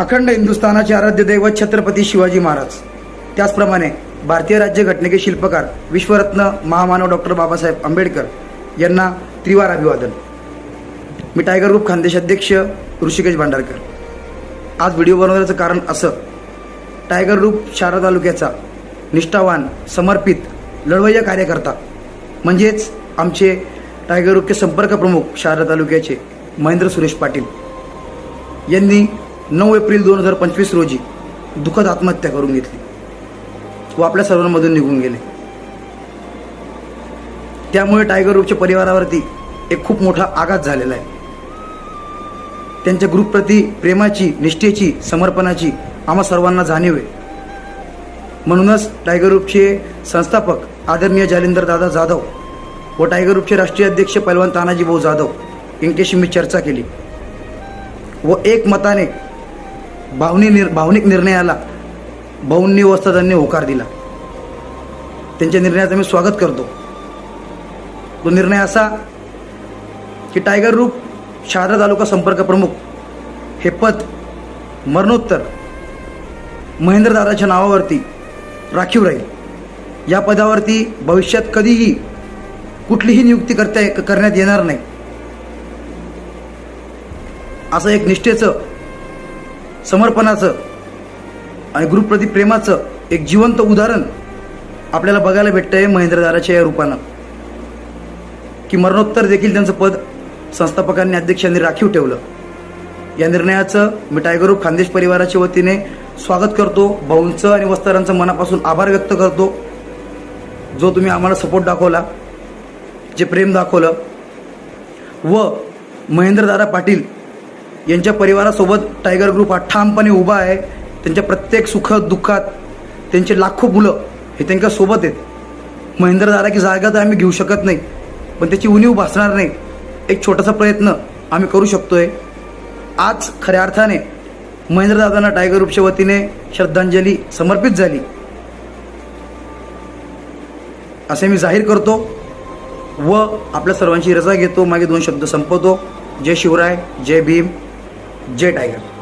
अखंड हिंदुस्थानाचे आराध्य दैवत छत्रपती शिवाजी महाराज. त्याचप्रमाणे भारतीय राज्य घटनेचे शिल्पकार विश्वरत्न महामानव डॉक्टर बाबासाहेब आंबेडकर यांना त्रिवार अभिवादन. मी टायगर ग्रुप खानदेश अध्यक्ष ऋषिकेश भांडारकर. आज व्हिडिओ बनवण्याचं कारण असं टायगर ग्रुप शारा तालुक्याचा निष्ठावान समर्पित लढवय्या कार्यकर्ता म्हणजेच आमचे टायगर ग्रुपचे संपर्क प्रमुख शारदा तालुक्याचे महेंद्र सुरेश पाटील यांनी नऊ एप्रिल दोन हजार पंचवीस रोजी दुःखद आत्महत्या करून घेतली. व आपल्या सर्वांमधून निघून गेले. त्यामुळे टायगर ग्रुपच्या परिवारावरती एक खूप मोठा आघात झालेला आहे. त्यांच्या ग्रुपप्रती प्रेमाची निष्ठेची समर्पणाची आम्हा सर्वांना जाणीव आहे. म्हणूनच टायगर ग्रुपचे संस्थापक आदरणीय जालिंदर दादा जाधव व टायगर ग्रुपचे राष्ट्रीय अध्यक्ष पैलवान तानाजी भाऊ जाधव यांच्याशी मी चर्चा केली. व एक मताने भावनी निर भावनिक निर्णयाला भाऊंनी वस्तादांनी होकार दिला. त्यांच्या निर्णयाचं मी स्वागत करतो. तो निर्णय असा की टायगर रूप शहादा तालुका संपर्क प्रमुख हे पद मरणोत्तर महेंद्रदादाच्या नावावरती राखीव राहील. या पदावरती भविष्यात कधीही कुठलीही नियुक्ती करता करण्यात येणार नाही. असं एक निष्ठेचं समर्पणाचं आणि ग्रुपप्रती प्रेमाचं एक जिवंत उदाहरण आपल्याला बघायला भेटतं आहे महेंद्रदाराच्या या रूपानं. की मरणोत्तर देखील त्यांचं पद संस्थापकांनी अध्यक्षांनी राखीव ठेवलं. या निर्णयाचं मी टायगर खानदेश परिवाराच्या वतीने स्वागत करतो. भाऊंचं आणि वस्तारांचं मनापासून आभार व्यक्त करतो. जो तुम्ही आम्हाला सपोर्ट दाखवला जे प्रेम दाखवलं. व महेंद्रदादा पाटील यांच्या परिवारासोबत टायगर ग्रुप हा ठामपणे उभा आहे. त्यांच्या प्रत्येक सुख दुःखात त्यांचे लाखो मुलं हे त्यांच्यासोबत आहेत. महेंद्रदादाची जागा तर आम्ही घेऊ शकत नाही पण त्याची उणीव भासणार नाही. एक छोटासा प्रयत्न आम्ही करू शकतो आहे आज खऱ्या अर्थाने महेंद्रदादांना टायगर ग्रुपच्या वतीने श्रद्धांजली समर्पित झाली. असे मी जाहीर करतो व आपल्या सर्वांची रजा घेतो. मागे दोन शब्द संपवतो. जय शिवराय जय भीम. जय टायगर